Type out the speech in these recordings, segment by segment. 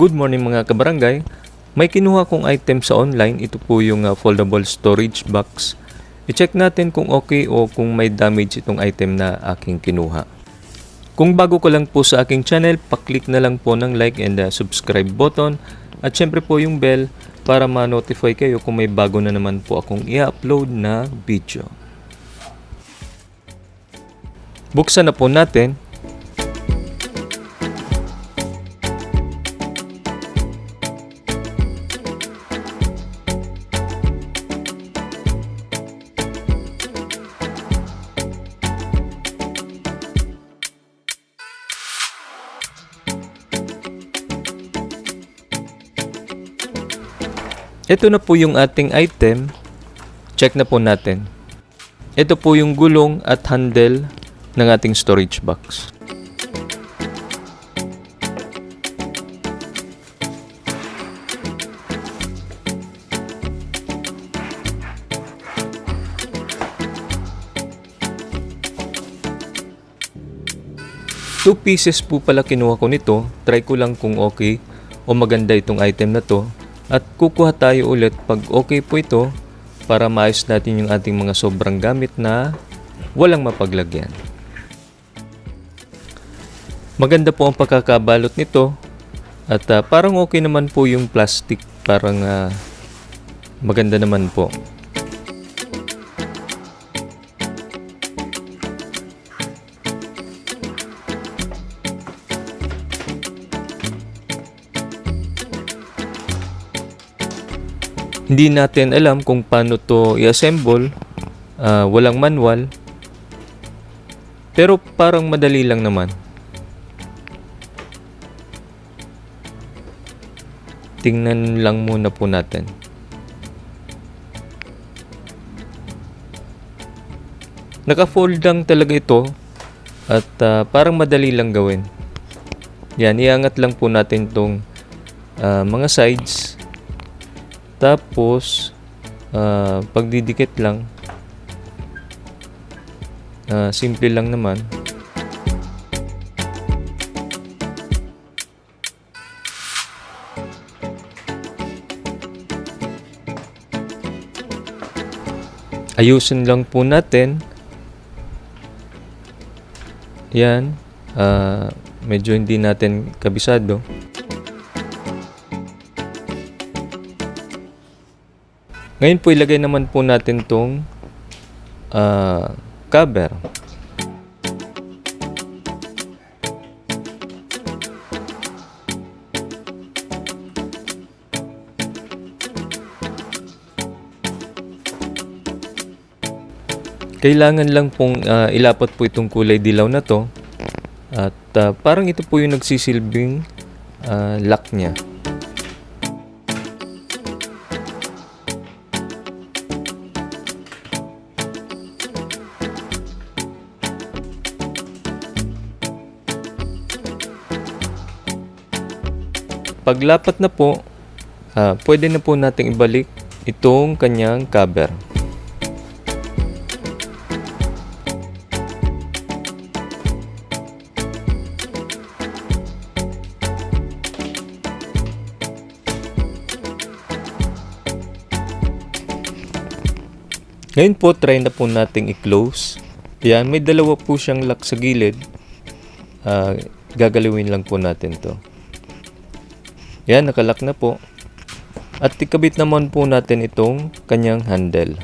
Good morning mga kabarangay. May kinuha kong item sa online. Ito po yung uh, foldable storage box. I-check natin kung okay o kung may damage itong item na aking kinuha. Kung bago ko lang po sa aking channel, paklik na lang po ng like and uh, subscribe button. At syempre po yung bell para ma-notify kayo kung may bago na naman po akong i-upload na video. Buksan na po natin Ito na po yung ating item. Check na po natin. Ito po yung gulong at handle ng ating storage box. Two pieces po pala kinuha ko nito. Try ko lang kung okay o maganda itong item na to. At kukuha tayo ulit pag okay po ito para maayos natin yung ating mga sobrang gamit na walang mapaglagyan. Maganda po ang pagkakabalot nito at ah, parang okay naman po yung plastic. Parang ah, maganda naman po. Hindi natin alam kung paano to i-assemble. Ah, walang manual. Pero parang madali lang naman. Tingnan lang muna po natin. Naka-fold lang talaga ito at ah, parang madali lang gawin. Yan, iangat lang po natin tong ah, mga sides. Tapos, ah, pagdidikit lang. Ah, simple lang naman. Ayusin lang po natin. Yan. ah, medyo hindi natin kabisado. Ngayon po ilagay naman po natin tong ah, cover. Kailangan lang pong ah, ilapat po itong kulay dilaw na to. At ah, parang ito po yung nagsisilbing ah, lock niya. Paglapat na po, ah, pwede na po nating ibalik itong kanyang cover. Ngayon po, try na po nating i-close. Yan, may dalawa po siyang lock sa gilid. Ah, gagalawin lang po natin to. Yan, nakalock na po. At ikabit naman po natin itong kanyang handle.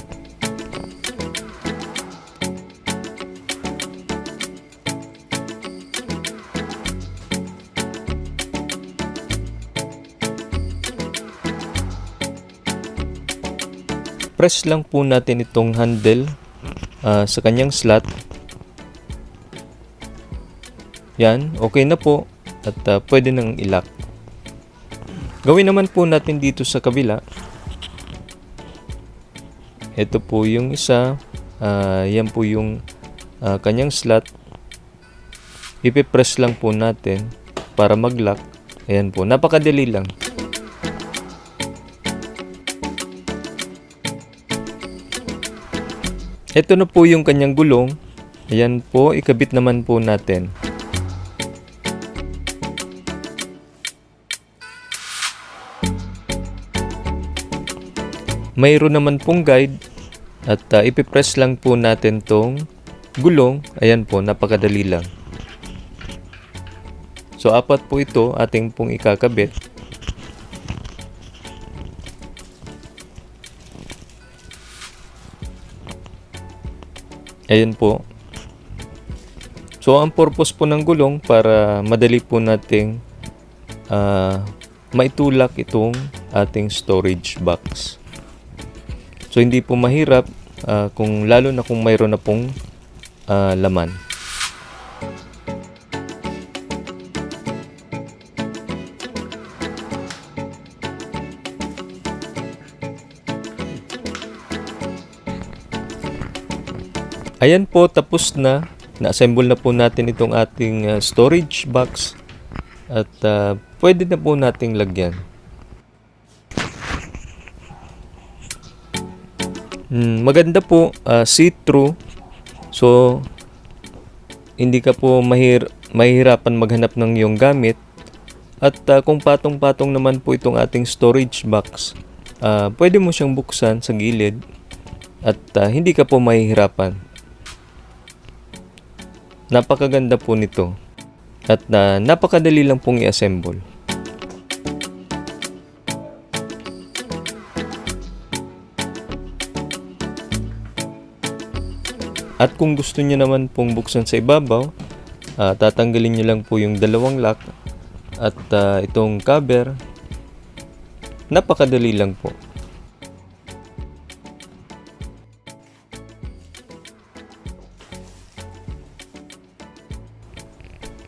Press lang po natin itong handle ah, sa kanyang slot. Yan, okay na po. At ah, pwede nang ilock. Gawin naman po natin dito sa kabila. Ito po yung isa. Ah, yan po yung ah, kanyang slot. Ipipress lang po natin para mag-lock. Ayan po. Napakadali lang. Ito na po yung kanyang gulong. Ayan po, ikabit naman po natin. Mayroon naman pong guide at uh, ipipress lang po natin tong gulong. Ayan po, napakadali lang. So apat po ito ating pong ikakabit. Ayan po. So ang purpose po ng gulong para madali po nating ah, maitulak itong ating storage box. So hindi po mahirap ah, kung lalo na kung mayroon na pong ah, laman. Ayan po, tapos na. Na-assemble na po natin itong ating uh, storage box. At uh, pwede na po nating lagyan. Hmm, maganda po, uh, see-through. So, hindi ka po mahir mahihirapan maghanap ng iyong gamit. At uh, kung patong-patong naman po itong ating storage box, uh, pwede mo siyang buksan sa gilid at uh, hindi ka po mahihirapan. Napakaganda po nito. At na napakadali lang pong i-assemble. At kung gusto niyo naman pong buksan sa ibabaw, ah, tatanggalin niyo lang po yung dalawang lock at ah, itong cover. Napakadali lang po.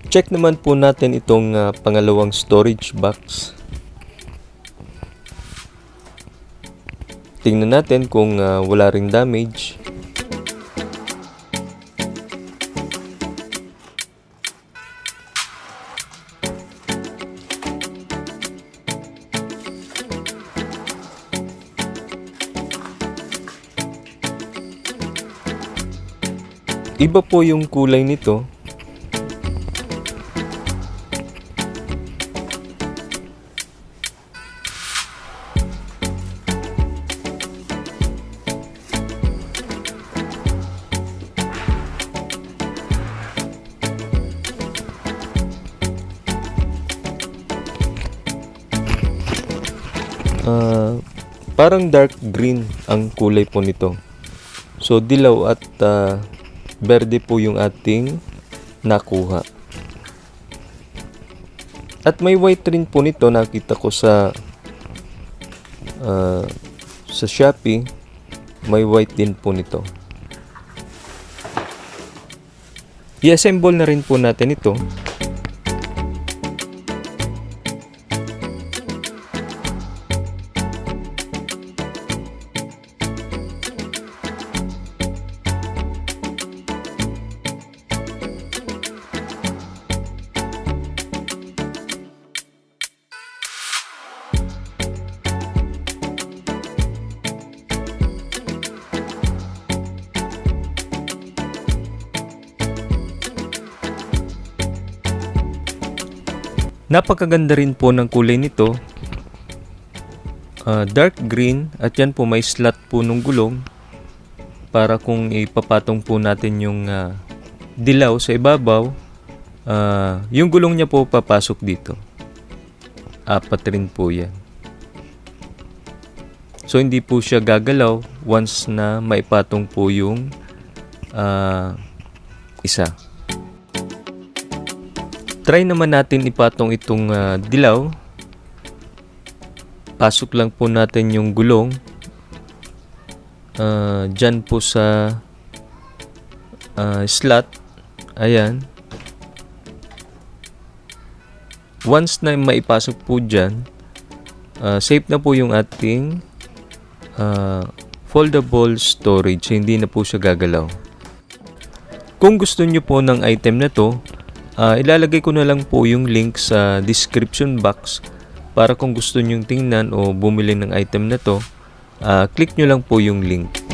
Check naman po natin itong ah, pangalawang storage box. Tingnan natin kung ah, wala ring damage. Iba po yung kulay nito. Ah, parang dark green ang kulay po nito. So dilaw at ah, berde po yung ating nakuha. At may white rin po nito nakita ko sa ah, sa Shopee. May white din po nito. I-assemble na rin po natin ito. Napakaganda rin po ng kulay nito. Ah, dark green at yan po may slot po nung gulong para kung ipapatong po natin yung ah, dilaw sa ibabaw, ah, yung gulong niya po papasok dito. Apat rin po yan. So hindi po siya gagalaw once na maipatong po yung ah, isa. Try naman natin ipatong itong ah, dilaw. Pasok lang po natin yung gulong. Ah, dyan po sa ah, slot. Ayan. Once na maipasok po dyan, ah, safe na po yung ating ah, foldable storage. Hindi na po siya gagalaw. Kung gusto nyo po ng item na to, Ah, ilalagay ko na lang po yung link sa description box para kung gusto nyong tingnan o bumili ng item na to, ah, click nyo lang po yung link.